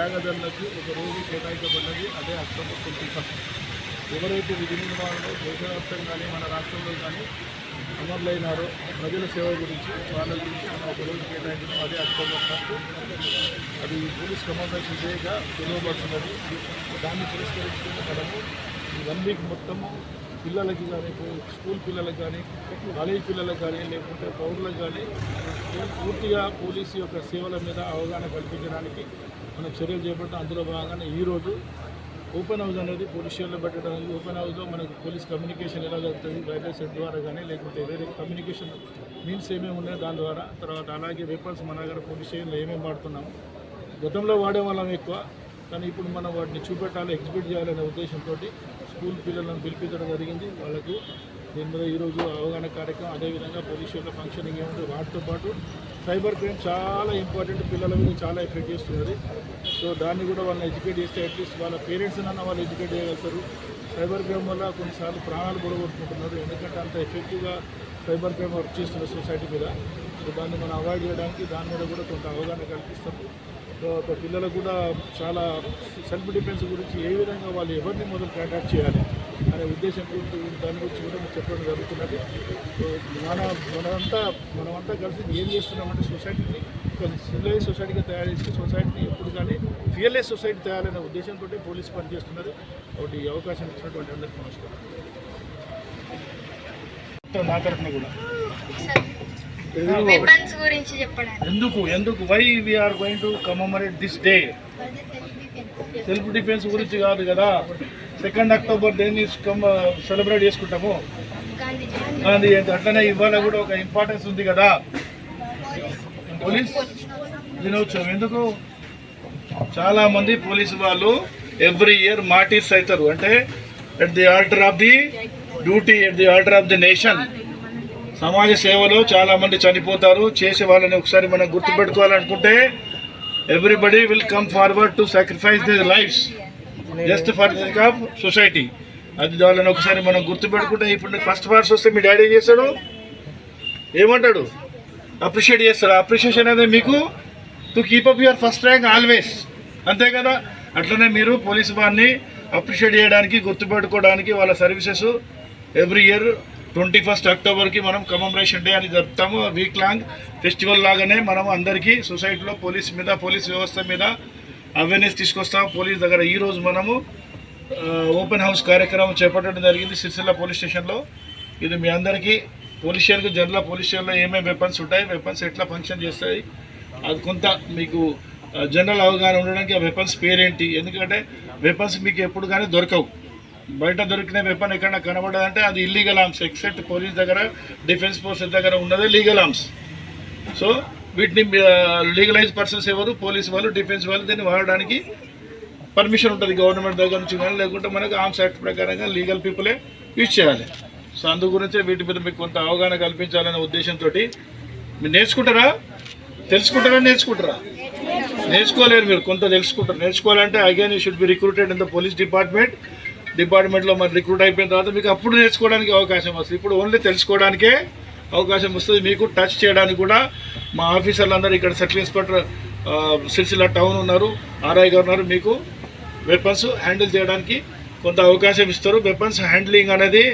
త్యాగదనులకు ఒక రోజు కేటాయించబడ్డది అదే అక్టోబర్ ట్వంటీ ఫస్ట్. ఎవరైతే విధి నిర్మాణంలో దేశవ్యాప్తంగా కానీ మన రాష్ట్రంలో కానీ అమరులైనారో ప్రజల సేవ గురించి వాళ్ళ గురించి మనం ఒక రోజు కేటాయించడం అదే అక్టోబర్ ఫస్ట్ అది పోలీస్ కమాండేషన్ డేగా పిలువబడుతున్నది. దాన్ని పురస్కరించుకుని మనము ఈ వన్ వీక్ మొత్తము పిల్లలకి కానీ స్కూల్ పిల్లలకు కానీ కాలేజ్ పిల్లలకు కానీ లేకుంటే పౌరులకు కానీ పూర్తిగా పోలీసు యొక్క సేవల మీద అవగాహన కల్పించడానికి మనం చర్యలు చేపట్టడం అందులో భాగంగానే ఈరోజు ఓపెన్ హౌస్ అనేది పోలీస్ స్టేషన్లో పెట్టడం ఓపెన్ హౌస్లో మనకు పోలీస్ కమ్యూనికేషన్ ఎలా జరుగుతుంది వైర్లెస్ సెట్ ద్వారా కానీ లేకుంటే వేరే కమ్యూనికేషన్ మీన్స్ ఏమేమి ఉన్నాయో దాని ద్వారా తర్వాత అలాగే వెపన్స్ మన దగ్గర పోలీస్ స్టేషన్లో ఏమేమి వాడుతున్నాము గతంలో వాడే వాళ్ళం ఎక్కువ కానీ ఇప్పుడు మనం వాటిని చూపెట్టాలి ఎగ్జిబిట్ చేయాలనే ఉద్దేశంతో స్కూల్ పిల్లలను పిలిపించడం జరిగింది. వాళ్ళకు దీని మీద ఈరోజు అవగాహన కార్యక్రమం అదేవిధంగా పోలీస్ యొక్క ఫంక్షనింగ్ ఏముంది వాటితో పాటు సైబర్ క్రైమ్ చాలా ఇంపార్టెంట్ పిల్లల మీద చాలా ఎఫెక్ట్ చేస్తున్నది. సో దాన్ని కూడా వాళ్ళని ఎడ్యుకేట్ చేస్తే అట్లీస్ట్ వాళ్ళ పేరెంట్స్ అన్న వాళ్ళు ఎడ్యుకేట్ చేయగలుగుతారు. సైబర్ క్రైమ్ వల్ల కొన్నిసార్లు ప్రాణాలు కూడా కొట్టుకుంటున్నారు ఎందుకంటే అంత ఎఫెక్టివ్గా సైబర్ క్రైమ్ వర్క్ చేస్తున్నారు సొసైటీ మీద. సో దాన్ని మనం అవాయిడ్ చేయడానికి దాని మీద కూడా కొంత అవగాహన కల్పిస్తాము తర్వాత పిల్లలకు కూడా చాలా సెల్ఫ్ డిఫెన్స్ గురించి ఏ విధంగా వాళ్ళు ఎవరిని మొదలు కాంటాక్ట్ చేయాలి అనే ఉద్దేశంతో దాని గురించి కూడా మీకు చెప్పడం జరుగుతున్నది. సో మన మనమంతా మనమంతా కలిసి ఏం చేస్తున్నామంటే సొసైటీని ఒక సివిలైజ్ సొసైటీగా తయారు చేసి సొసైటీని ఎప్పుడు కానీ ఫియర్లెస్ సొసైటీ తయారైన ఉద్దేశంతో పోలీస్ పనిచేస్తున్నది. ఒకటి ఈ అవకాశం ఇచ్చినటువంటి అందరికీ నమస్కారం. నా తరఫున కూడా. వెపన్స్ గురించి చెప్పడానికి. ఎందుకు? ఎందుకు? Why we are going to commemorate this day self defence గురించి కాదు కదా. సెకండ్ అక్టోబర్ దేన్ని సెలబ్రేట్ చేసుకుంటాము. గాంధీ ఏంటి అట్లనే ఇవాళ కూడా ఒక ఇంపార్టెన్స్ ఉంది కదా. పోలీస్ దినోత్సవం ఎందుకు? చాలా మంది పోలీసు వాళ్ళు ఎవ్రీ ఇయర్ మార్టీర్స్ అవుతారు అంటే at the order of the duty at the order of the nation సమాజ సేవలో చాలా మంది చనిపోతారు. చేసే వాళ్ళని ఒకసారి మనం గుర్తుపెట్టుకోవాలనుకుంటే everybody will come forward to sacrifice this lives just for the of society అది వాళ్ళని ఒకసారి మనం గుర్తుపెట్టుకుంటే ఇప్పుడు ఫస్ట్ పార్ట్స్ వస్తే మీ డాడీ చేస్తాడు? ఏమంటాడు? అప్రిషియేట్ చేస్తాడు. అప్రిషియేషన్ అనేది మీకు to keep up your first rank always అంతే కదా? అట్లనే మీరు పోలీస్ వారిని అప్రిషియేట్ చేయడానికి గుర్తుపెట్టుకోవడానికి వాళ్ళ services every year twenty first అక్టోబర్కి మనం కమమరేషన్ డే అని జరుపుతాము. వీక్ లాంగ్ ఫెస్టివల్ లాగానే మనం అందరికీ సొసైటీలో పోలీస్ మీద పోలీస్ వ్యవస్థ మీద అవేర్నెస్ తీసుకొస్తాం పోలీస్ దగ్గర ఈరోజు మనము ఓపెన్ హౌస్ కార్యక్రమం చేపట్టడం జరిగింది సిరిసిల్ల పోలీస్ స్టేషన్లో ఇది మీ అందరికీ పోలీస్ స్టేషన్కి జనరల్ పోలీస్ స్టేషన్లో ఏమేమి వెపన్స్ ఉంటాయి వెపన్స్ ఎట్లా ఫంక్షన్ చేస్తాయి అది కొంత మీకు జనరల్ అవగాహన ఉండడానికి ఆ వెపన్స్ పేరేంటి? ఎందుకంటే వెపన్స్ మీకు ఎప్పుడు కానీ దొరకవు. బయట దొరికిన వెపన్ ఎక్కడ కనబడదంటే అది ఇల్లీగల్ ఆర్మ్స్ ఎక్సెప్ట్ పోలీస్ దగ్గర డిఫెన్స్ ఫోర్సెస్ దగ్గర ఉన్నదే లీగల్ ఆర్మ్స్ సో వీటిని లీగలైజ్ పర్సన్స్ ఎవరు? పోలీస్ వాళ్ళు డిఫెన్స్ వాళ్ళు దీన్ని వాడడానికి పర్మిషన్ ఉంటుంది. గవర్నమెంట్ దగ్గర నుంచి కానీ లేకుంటే మనకు ఆర్మ్స్ యాక్ట్ ప్రకారంగా లీగల్ పీపులే యూజ్ చేయాలి. సో అందు గురించే వీటి మీద మీకు కొంత అవగాహన కల్పించాలనే ఉద్దేశంతో మీరు నేర్చుకుంటారా? తెలుసుకుంటారా? నేర్చుకుంటారా? నేర్చుకోలేరు మీరు. కొంత తెలుసుకుంటారు. నేర్చుకోవాలంటే again you should be recruited in the police department డిపార్ట్మెంట్లో మరి రిక్రూట్ అయిపోయిన తర్వాత మీకు అప్పుడు నేర్చుకోవడానికి అవకాశం వస్తుంది. ఇప్పుడు ఓన్లీ తెలుసుకోవడానికే అవకాశం వస్తుంది. మీకు టచ్ చేయడానికి కూడా మా ఆఫీసర్లందరూ ఇక్కడ సర్కిల్ ఇన్స్పెక్టర్ సిరిసిల్ల టౌన్ ఉన్నారు. ఆర్ఐ గారు ఉన్నారు. మీకు వెపన్స్ హ్యాండిల్ చేయడానికి కొంత అవకాశం ఇస్తారు. వెపన్స్ హ్యాండ్లింగ్ అనేది